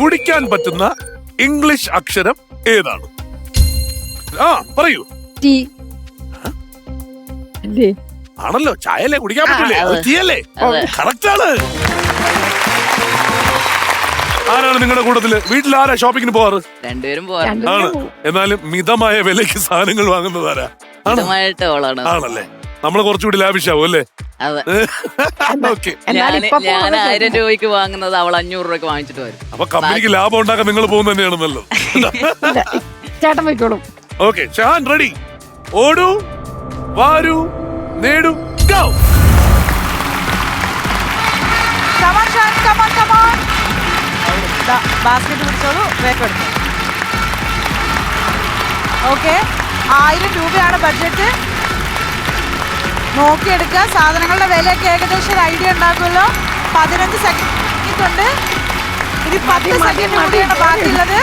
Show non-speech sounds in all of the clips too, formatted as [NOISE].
കുടിക്കാൻ പറ്റുന്ന ഇംഗ്ലീഷ് അക്ഷരം ഏതാണ്? ആ പറയൂ. ടീ. അല്ലേ? ആണല്ലോ ചായല്ലേ കുടിക്കാൻ പറ്റില്ലേ? അത്. ടീയല്ലേ. കറക്റ്റ് ആണ് ആരാണ് നിങ്ങളുടെ കൂട്ടത്തിൽ? വീട്ടിൽ ആരാ ഷോപ്പിങ്ങിന് പോവാറ്? രണ്ടുപേരും ആണ്. എന്നാലും മിതമായ വിലയ്ക്ക് സാധനങ്ങൾ വാങ്ങുന്നതാരാ? ആണ്. ഇഷ്ടമായിട്ട് ഓളാണ്. ആണല്ലേ? നമ്മൾ കുറച്ചുകൂടി ലാവിഷാവും അല്ലേ? അതെ. [LAUGHS] ഓക്കെ ഞാൻ ഇപ്പൊ ഞാൻ പോകുന്നത് ആയിരം രൂപയ്ക്ക് വാങ്ങുന്നത് അവൾ അഞ്ഞൂറ് രൂപയ്ക്ക് വാങ്ങിച്ചിട്ട് വരും. അപ്പൊ കമ്പനിക്ക് ലാഭം ഉണ്ടാക്കാൻ നിങ്ങൾ പോകുന്നത് തന്നെയാണ് നല്ലത് ഇല്ല, ചേട്ടൻ പോയിക്കോളും. ഓക്കെ ഷാൻ റെഡി ഓടൂ വാരൂ നേടൂ go! Come on Shan come on come on basket പിടിച്ചോളൂ വേഗം എടുത്തു. ഓക്കെ ആയിരം രൂപയാണ് ബഡ്ജറ്റ് നോക്കിയെടുക്കുക. സാധനങ്ങളുടെ വിലയൊക്കെ ഏകദേശം ഒരു ഐഡിയ ഉണ്ടാക്കുമല്ലോ. പതിനഞ്ച് സെക്കൻഡ് ഉണ്ട് ഇനി പത്ത് സെക്കൻഡ് കൂടിയാണ്. ബാക്കിയുള്ളത്.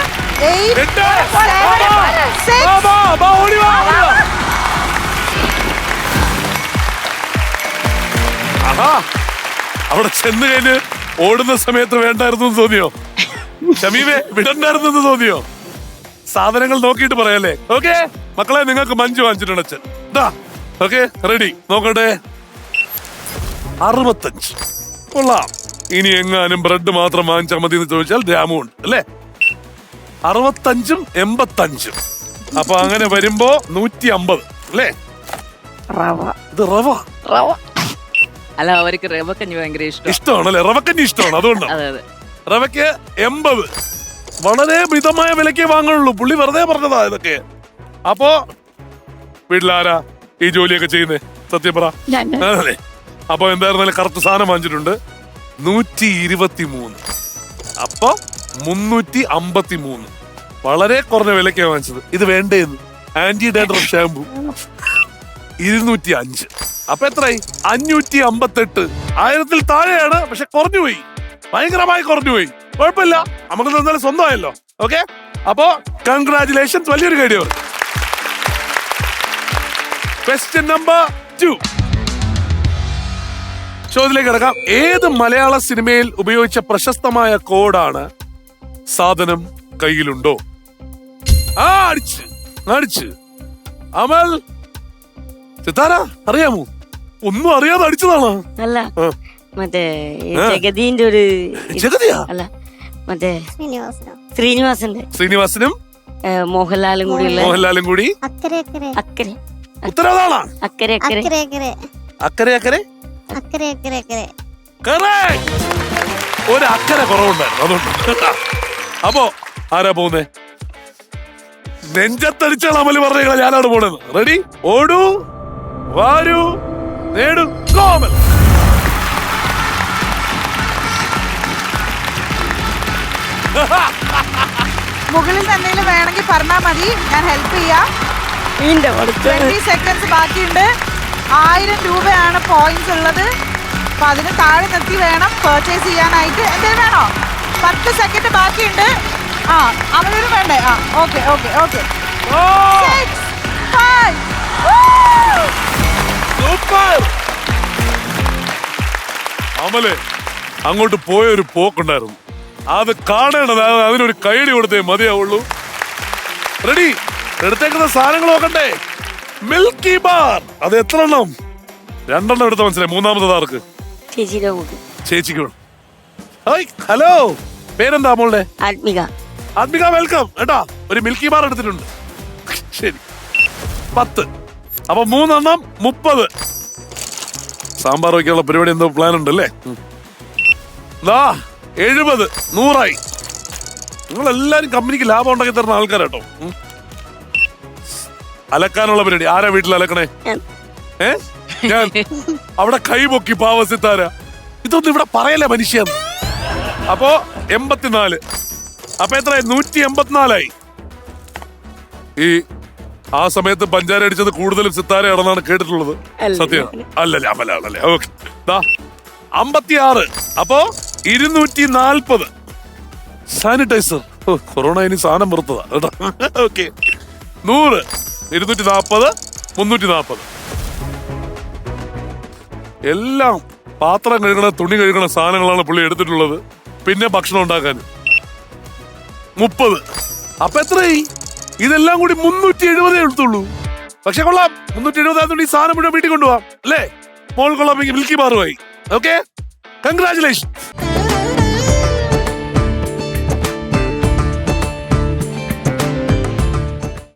അവിടെ ചെന്ന് കഴിഞ്ഞ് ഓടുന്ന സമയത്ത് വേണ്ടായിരുന്നു എന്ന് തോന്നിയോ? ഷമീമെ വിടണ്ടായിരുന്നു എന്ന് തോന്നിയോ? സാധനങ്ങൾ നോക്കിയിട്ട് പറയാല്ലേ? ഓക്കെ മക്കളെ നിങ്ങൾക്ക് മഞ്ചു വാങ്ങിച്ചിട്ടുണ്ട് അച്ഛൻ. ദാ. ഓക്കെ റെഡി നോക്കട്ടെ. അറുപത്തഞ്ച്. കൊള്ളാം. ഇനി എങ്ങാനും ബ്രെഡ് മാത്രം വാങ്ങിച്ചാൽ മതി എന്ന് ചോദിച്ചാൽ രാമുണ്ട് അല്ലേ? അറുപത്തഞ്ചും എൺപത്തഞ്ചും. അപ്പൊ അങ്ങനെ വരുമ്പോ നൂറ്റി അമ്പത് അല്ലേ? റവ. ഇത് റവ. റവ. അല്ല അവർക്ക് റവക്കഞ്ഞി ഭയങ്കര ഇഷ്ടം. ഇഷ്ടമാണല്ലേ? റവക്കഞ്ഞി ഇഷ്ടമാണ് അതുകൊണ്ട് അതെ അതെ. റവയ്ക്ക് എൺപത്. വളരെ മിതമായ വിലക്കേ വാങ്ങുള്ളൂ. പുള്ളി വെറുതെ പറഞ്ഞതാ ഇതൊക്കെ. അപ്പോ വീട്ടിലാരാ? ഈ ജോലിയൊക്കെ ചെയ്യുന്നേ? സത്യം പറ. ഞാൻ അതെ അപ്പൊ എന്തായിരുന്നാലും കറക്റ്റ് സാധനം വാങ്ങിച്ചിട്ടുണ്ട്. നൂറ്റി ഇരുപത്തി മൂന്ന് അപ്പൊ മുന്നൂറ്റി അമ്പത്തി മൂന്ന് വളരെ കുറഞ്ഞ വിലക്കാണ് വാങ്ങിച്ചത്. ഇത് വേണ്ടേന്ന് ആന്റി ഡാൻഡ്രഫ് ഷാമ്പു. ഇരുന്നൂറ്റി അഞ്ച് അപ്പൊ എത്രയായി? അഞ്ഞൂറ്റി അമ്പത്തെട്ട് ആയിരത്തിൽ താഴെയാണ് പക്ഷെ കുറഞ്ഞുപോയി ഭയങ്കരമായി കുറഞ്ഞുപോയി കുഴപ്പമില്ല. നമുക്ക് തന്നാലും സ്വന്തമായല്ലോ. ഓക്കെ? അപ്പോ കൺഗ്രാചുലേഷൻസ് വലിയൊരു കാര്യം. ക്വസ്റ്റ്യൻ നമ്പർ ടു ചോദ്യത്തിലേക്ക് കിടക്കാം. ഏത് മലയാള സിനിമയിൽ ഉപയോഗിച്ച പ്രശസ്തമായ കോഡാണ് സാധനം കയ്യിലുണ്ടോ? ആ അടിച്ച് അടിച്ച്. അമൽ സിത്താര അറിയാമോ? ഒന്നും അറിയാതെ അടിച്ചതാണോ. അല്ല. മറ്റേ ഒരു ജഗതിയാ അല്ല മറ്റേ ശ്രീനിവാസന്റെ ശ്രീനിവാസനും മോഹൻലാലും കൂടി മോഹൻലാലും കൂടി. അക്കരെ അക്കരെ. അക്കരെ. ഉത്തരവാദാണോ അക്കരെ അക്കരെ. അക്കരെ അക്കരെ. അക്കരെ അക്കരെ? അക്കരെ അക്കരെ അക്കരെ. Correct. ഒരു അക്കരെ കുറവുണ്ടായിരുന്നു അതുകൊണ്ട് അപ്പോ ആരാ പോകുന്നേ നെഞ്ചത്തടിച്ചാണ് അമൽ പറഞ്ഞ ഞാനാണ് പോണത്. റെഡി ഓടൂ വാരൂ നേടൂ. കോമൽ മുകളിൽ എന്തെങ്കിലും വേണമെങ്കിൽ പറഞ്ഞാൽ മതി. ഞാൻ ഹെൽപ്പ് ചെയ്യാം. ട്വന്റി സെക്കൻഡ്സ് ബാക്കിയുണ്ട്. ആയിരം രൂപയാണ് പോയിന്റ്സ് ഉള്ളത്. അപ്പൊ അതിന് താഴെ നിർത്തി വേണം പെർച്ചേസ് ചെയ്യാനായിട്ട്. എന്തെങ്കിലും വേണോ? പത്ത് സെക്കൻഡ് ബാക്കിയുണ്ട്. ആ അവരൊരു വേണ്ടേ? ആ okay okay okay super Amal അങ്ങോട്ട് പോയ ഒരു പോക്കുണ്ടായിരുന്നു. അത് കാണേണ്ടത് അതിനൊരു കൈഡി കൊടുത്തേ മതിയാവുള്ളൂ. റെഡി എടുത്തേക്കുന്ന സാധനങ്ങൾ നോക്കണ്ടേ? മിൽക്കി ബാർ അത് എത്ര എണ്ണം? രണ്ടെണ്ണം എടുത്ത മനസ്സിലായി. മൂന്നാമത് ആർക്ക്? ചേച്ചിക്ക് ഹലോ. പേരെന്താ മോളുടെ? ആത്മിക. ആത്മിക വെൽക്കം കേട്ടാ ഒരു മിൽക്കി ബാർ എടുത്തിട്ടുണ്ട്. ശരി. പത്ത്. അപ്പൊ മൂന്നെണ്ണം മുപ്പത്. സാമ്പാർ വയ്ക്കാനുള്ള പരിപാടി എന്തോ പ്ലാൻ ഉണ്ട് അല്ലേ ദാ എഴുപത്. നൂറായി. നിങ്ങൾ എല്ലാരും കമ്പനിക്ക് ലാഭം ഉണ്ടാക്കി തരുന്ന ആൾക്കാരാട്ടോ. അലക്കാനുള്ള പരിപാടി ആരാ വീട്ടിൽ അലക്കണേ. ഏ? ഞാൻ. അവിടെ കൈ പൊക്കി പാവസിത്താര. ഇതൊന്നും ഇവിടെ പറയല്ലേ മനുഷ്യൻ? അപ്പോ എൺപത്തിനാല്. അപ്പൊ എത്ര നൂറ്റി എൺപത്തിനാലായി. ഈ ആ സമയത്ത് പഞ്ചാര അടിച്ചത് കൂടുതലും സിത്താരയാണെന്നാണ് കേട്ടിട്ടുള്ളത്. സത്യം? അല്ലല്ലേ അമലാണല്ലേ ഓക്കെ. അമ്പത്തിയാറ്. അപ്പോ ഇരുന്നൂറ്റി നാൽപ്പത് സാനിറ്റൈസർ കൊറോണ ഇനി സാധനം പുറത്തതാ കേട്ടോ. ഓക്കെ. നൂറ്. ഇരുന്നൂറ്റി നാൽപ്പത് മുന്നൂറ്റി നാൽപ്പത് എല്ലാം പാത്രം കഴുകണ തുണി കഴുകണ സാധനങ്ങളാണ് പുള്ളി എടുത്തിട്ടുള്ളത്. പിന്നെ ഭക്ഷണം ഉണ്ടാക്കാൻ. മുപ്പത്. അപ്പൊ എത്രയായി? ഇതെല്ലാം കൂടി മുന്നൂറ്റി എഴുപതേ എടുത്തുള്ളൂ. പക്ഷെ കൊള്ളാം. മുന്നൂറ്റി എഴുപതായതുകൊണ്ട് ഈ സാധനം മുഴുവൻ വീട്ടിൽ കൊണ്ടുപോവാം. അല്ലേ? മോൾ കൊള്ളാം. മിൽക്കി ബാറുമായി. Okay congratulation